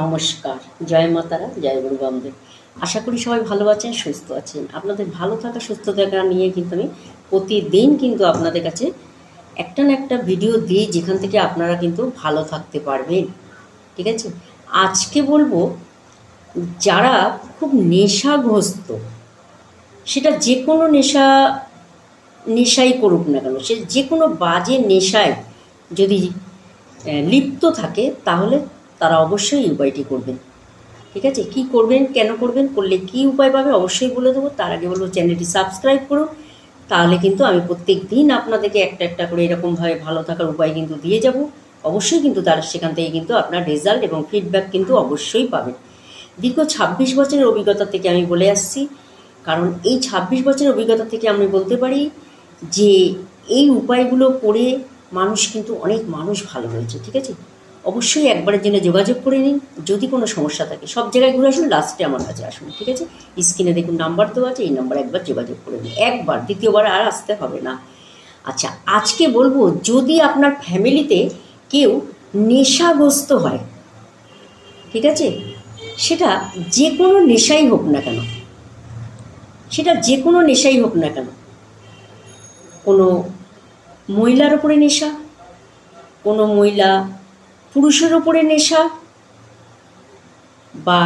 নমস্কার। জয় মাতারা জয় গুরু বামদেব। আশা করি সবাই ভালো আছেন, সুস্থ আছেন। আপনাদের ভালো থাকা, সুস্থ থাকা নিয়ে কিন্তু আমি প্রতিদিন কিন্তু আপনাদের কাছে একটা না একটা ভিডিও দিই, যেখান থেকে আপনারা কিন্তু ভালো থাকতে পারবেন। ঠিক আছে? আজকে বলব, যারা খুব নেশাগ্রস্ত, সেটা যে কোনো নেশা, নেশাই করুক না কেন, সে যে কোনো বাজে নেশায় যদি লিপ্ত থাকে, তাহলে তারা অবশ্যই উপায়টি করবেন। ঠিক আছে? কি করবেন, কেন করবেন, করলে কি উপায় পাবে অবশ্যই বলে দেবো। তার আগে বলব, চ্যানেলটি সাবস্ক্রাইব করুন। তাহলে কিন্তু আমি প্রত্যেক দিন আপনাদেরকে একটা একটা করে এরকমভাবে ভালো থাকার উপায় কিন্তু দিয়ে যাব। অবশ্যই কিন্তু তার, সেখান থেকে কিন্তু আপনার রেজাল্ট এবং ফিডব্যাক কিন্তু অবশ্যই পাবেন। দীর্ঘ ছাব্বিশ বছরের অভিজ্ঞতা থেকে আমি বলে আসছি। কারণ এই ছাব্বিশ বছরের অভিজ্ঞতা থেকে আমি বলতে পারি যে, এই উপায়গুলো করে মানুষ কিন্তু অনেক মানুষ ভালো হয়েছে। ঠিক আছে? অবশ্যই একবারের জন্য যোগাযোগ করে নিন, যদি কোনো সমস্যা থাকে। সব জায়গায় ঘুরে আসুন লাস্টে আমার কাছে আসুন, ঠিক আছে? স্ক্রিনে দেখুন নাম্বার দেওয়া আছে, এই নাম্বার একবার যোগাযোগ করে নিন। একবার, দ্বিতীয়বার আর আসতে হবে না। আচ্ছা আজকে বলব, যদি আপনার ফ্যামিলিতে কেউ নেশাগ্রস্ত হয়, ঠিক আছে? সেটা যে কোনো নেশাই হোক না কেন, সেটা যে কোনো নেশাই হোক না কেন, কোনো মহিলার ওপরে নেশা, কোনো মহিলা পুরুষের ওপরে নেশা বা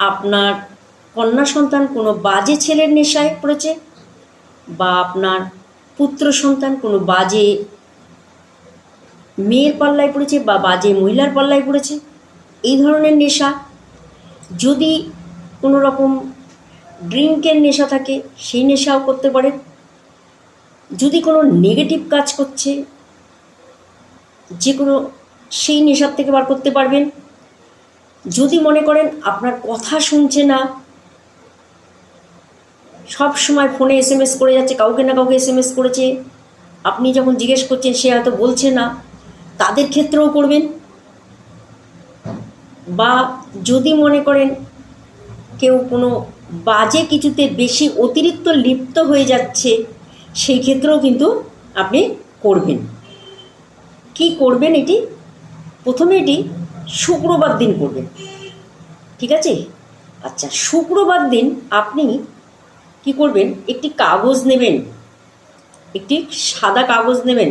আপনার কন্যা সন্তান কোনো বাজে ছেলের নেশায় পড়েছে বা আপনার পুত্র সন্তান কোনো বাজে মেয়ের পাল্লায় পড়েছে বা বাজে মহিলার পাল্লায় পড়েছে, এই ধরনের নেশা যদি কোনো রকম ড্রিঙ্কের নেশা থাকে, সেই নেশাও করতে পারেন। যদি কোনো নেগেটিভ কাজ করছে, যে কোনো সেই নেশার থেকে বার করতে পারবেন। যদি মনে করেন আপনার কথা শুনছে না, সব সময় ফোনে এস এম এস করে যাচ্ছে, কাউকে না কাউকে এস এম এস করেছে, আপনি যখন জিজ্ঞেস করছেন, সে হয়তো বলছে না, তাদের ক্ষেত্রেও করবেন। বা যদি মনে করেন কেউ কোনো বাজে কিছুতে বেশি অতিরিক্ত লিপ্ত হয়ে যাচ্ছে, সেই ক্ষেত্রেও কিন্তু আপনি করবেন। কি করবেন এটি? প্রথমে এটি শুক্রবার দিন করবেন। ঠিক আছে? আচ্ছা শুক্রবার দিন আপনি কি করবেন? একটি কাগজ নেবেন। একটি সাদা কাগজ নেবেন।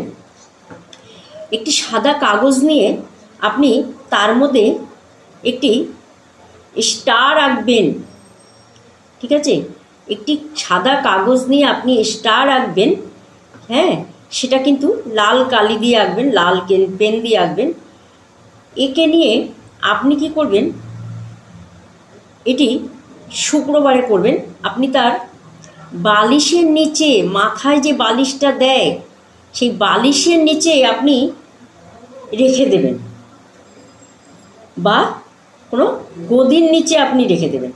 একটি সাদা কাগজ নিয়ে আপনি তার মধ্যে একটি স্টার আঁকবেন। ঠিক আছে? একটি সাদা কাগজ নিয়ে আপনি স্টার আঁকবেন। হ্যাঁ? সেটা কিন্তু লাল কালি দিয়ে আঁকবেন, লাল পেন দিয়ে আঁকবেন। একে নিয়ে আপনি কি করবেন? এটি শুক্রবারে করবেন। আপনি তার বালিশের নিচে, মাথায় যে বালিশটা দেয়, সেই বালিশের নিচে আপনি রেখে দেবেন। বা কোনো গদির নিচে আপনি রেখে দেবেন।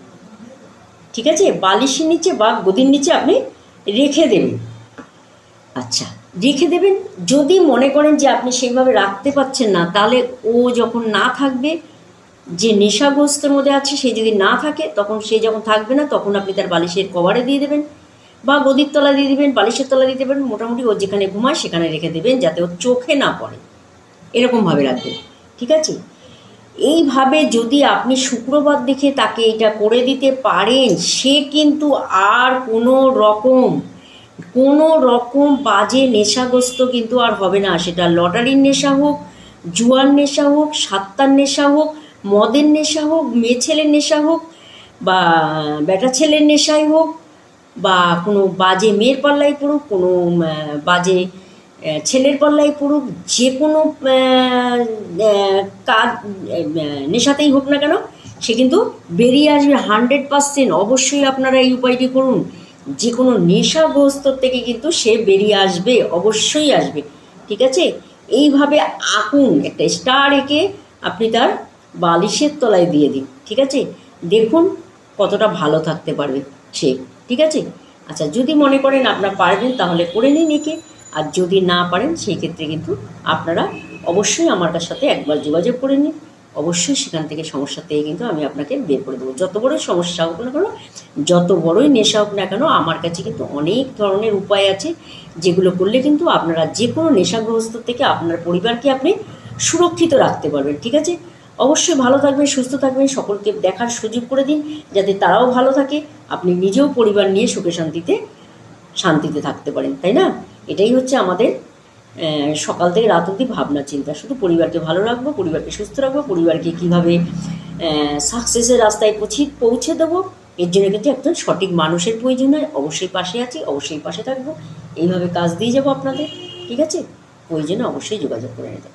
ঠিক আছে? বালিশের নিচে বা গদির নিচে আপনি রেখে দেবেন। আচ্ছা। রেখে দেবেন। যদি মনে করেন যে আপনি সেইভাবে রাখতে পারছেন না, তাহলে ও যখন না থাকবে, যে নেশাগ্রস্তের মধ্যে আছে, সে যদি না থাকে, তখন সে যখন থাকবে না, তখন আপনি তার বালিশের কভারে দিয়ে দেবেন বা গদির তলা দিয়ে দেবেন, বালিশের তলা দিয়ে দেবেন, মোটামুটি ও যেখানে ঘুমায় সেখানে রেখে দেবেন যাতে ওর চোখে না পড়ে। এরকমভাবে রাখবেন, ঠিক আছে? এইভাবে যদি আপনি শুক্রবার দেখে তাকে এটা করে দিতে পারেন, সে কিন্তু আর কোনো রকম কোনো রকম বাজে নেশাগ্রস্ত কিন্তু আর হবে না। সেটা লটারির নেশা হোক, জুয়ার নেশা হোক, সাত্তার নেশা হোক, মদের নেশা হোক, মেয়ে ছেলের নেশা হোক, বা বেটা ছেলের নেশাই হোক, বা কোনো বাজে মেয়ের পাল্লায় পড়ুক, কোনো বাজে ছেলের পাল্লায় পড়ুক, যে কোনো কাজ নেশাতেই হোক না কেন, সে কিন্তু বেরিয়ে আসবে হান্ড্রেড পার্সেন্ট অবশ্যই আপনারা এই উপায়টি করুন। যে কোনো নেশাগ্রস্ত থেকে কিন্তু সে বেরিয়ে আসবে, অবশ্যই আসবে। ঠিক আছে? এইভাবে আঁকুন একটা স্টার এঁকে আপনি তার বালিশের তলায় দিয়ে দিন, ঠিক আছে? দেখুন কতটা ভালো থাকতে পারবে সে, ঠিক আছে? আচ্ছা যদি মনে করেন আপনারা পারবেন, তাহলে করে নিন একে। আর যদি না পারেন, সেই ক্ষেত্রে কিন্তু আপনারা অবশ্যই আমার সাথে একবার যোগাযোগ করে নিন। অবশ্যই সেখান থেকে সমস্যা থেকে কিন্তু আমি আপনাকে বের করে দেবো। যত বড়ই সমস্যা হোক না কেন, যত বড়ই নেশা হোক না কেন, আমার কাছে কিন্তু অনেক ধরনের উপায় আছে যেগুলো করলে কিন্তু আপনারা যে কোনো নেশাগ্রস্ত থেকে আপনার পরিবারকে আপনি সুরক্ষিত রাখতে পারবেন, ঠিক আছে? অবশ্যই ভালো থাকবেন, সুস্থ থাকবেন, সকলকে দেখার সুযোগ করে দিন, যাতে তারাও ভালো থাকে, আপনি নিজেও পরিবার নিয়ে সুখে শান্তিতে শান্তিতে থাকতে পারেন, তাই না? এটাই হচ্ছে আমাদের সকাল থেকে রাত অবধি ভাবনা চিন্তা। শুধু পরিবারকে ভালো রাখব, পরিবারকে সুস্থ রাখব, পরিবারকে কীভাবে সাকসেসের রাস্তায় পৌঁছে পৌঁছে দেবো, এর জন্য কিন্তু একজন সঠিক মানুষের প্রয়োজন হয় অবশ্যই পাশে আছি, অবশ্যই পাশে থাকব। এইভাবে কাজ দিয়ে যাব আপনাদের, ঠিক আছে? প্রয়োজনে অবশ্যই যোগাযোগ করে নিতে